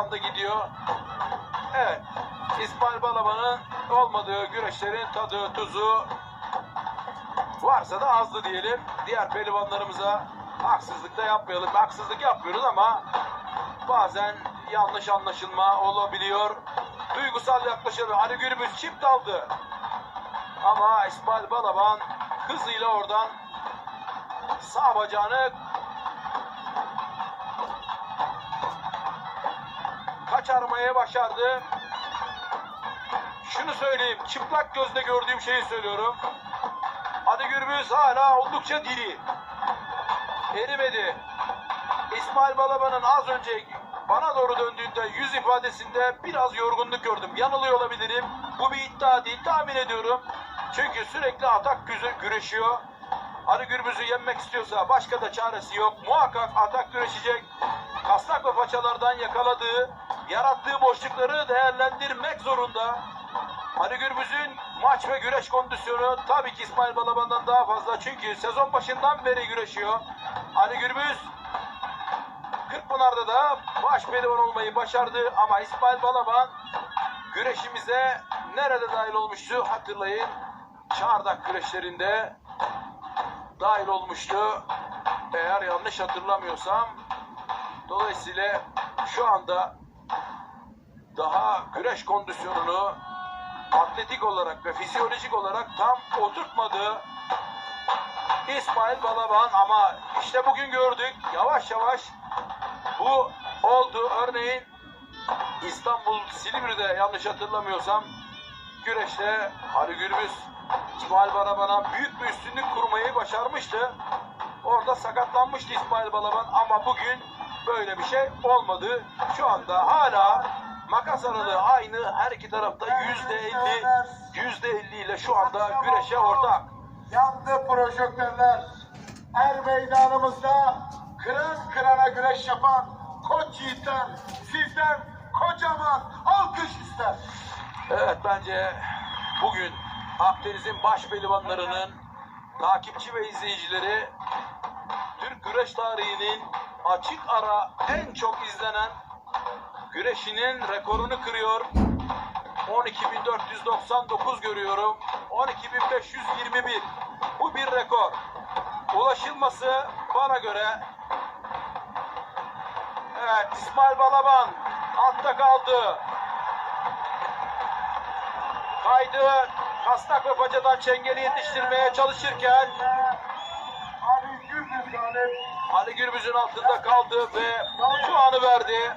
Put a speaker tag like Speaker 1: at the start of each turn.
Speaker 1: anda gidiyor. Evet. İsmail Balaban'ın olmadığı güreşlerin tadı, tuzu varsa da azdı diyelim. Diğer pehlivanlarımıza haksızlık da yapmayalım. Haksızlık yapmıyoruz ama bazen yanlış anlaşılma olabiliyor. Duygusal yaklaşıyor. Ali Gürbüz çift aldı. Ama İsmail Balaban hızıyla oradan sağ bacağını kaçarmaya başardı. Şunu söyleyeyim, çıplak gözle gördüğüm şeyi söylüyorum. Ali Gürbüz hala oldukça diri. Erimedi. İsmail Balaban'ın az önce bana doğru döndüğünde yüz ifadesinde biraz yorgunluk gördüm. Yanılıyor olabilirim. Bu bir iddia değil, tahmin ediyorum. Çünkü sürekli atak güreşiyor. Ali Gürbüz'ü yenmek istiyorsa başka da çaresi yok. Muhakkak atak güreşecek. Kasnak ve paçalardan yakaladığı, yarattığı boşlukları değerlendirmek zorunda. Ali Gürbüz'ün maç ve güreş kondisyonu tabii ki İsmail Balaban'dan daha fazla. Çünkü sezon başından beri güreşiyor. Ali Gürbüz Kırkpınar'da da baş pehlivan olmayı başardı ama İsmail Balaban güreşimize nerede dahil olmuştu hatırlayın. Çardak güreşlerinde dahil olmuştu. Eğer yanlış hatırlamıyorsam. Dolayısıyla şu anda daha güreş kondisyonunu atletik olarak ve fizyolojik olarak tam oturtmadı İsmail Balaban ama işte bugün gördük yavaş yavaş bu oldu. Örneğin İstanbul Silivri'de yanlış hatırlamıyorsam güreşte Ali Gürbüz İsmail Balaban'a büyük bir üstünlük kurmayı başarmıştı. Orada sakatlanmıştı İsmail Balaban ama bugün böyle bir şey olmadı. Şu anda hala makas aralığı aynı her iki tarafta yüzde elli yüzde elli ile şu anda güreşe ortak.
Speaker 2: Yandı projektörler. Er meydanımızda kıran kırana güreş yapan koç yiğitler sizden kocaman alkış ister.
Speaker 1: Evet bence bugün Akdeniz'in baş pehlivanlarının takipçi ve izleyicileri Türk güreş tarihinin açık ara en çok izlenen güreşinin rekorunu kırıyor. 12.499 görüyorum. 12.521. Bu bir rekor. Ulaşılması bana göre Evet İsmail Balaban altta kaldı. Kaydı kasnak ve paçadan çengeli yetiştirmeye çalışırken
Speaker 2: Ali
Speaker 1: Gürbüz'ün altında kaldı ve puanı verdi.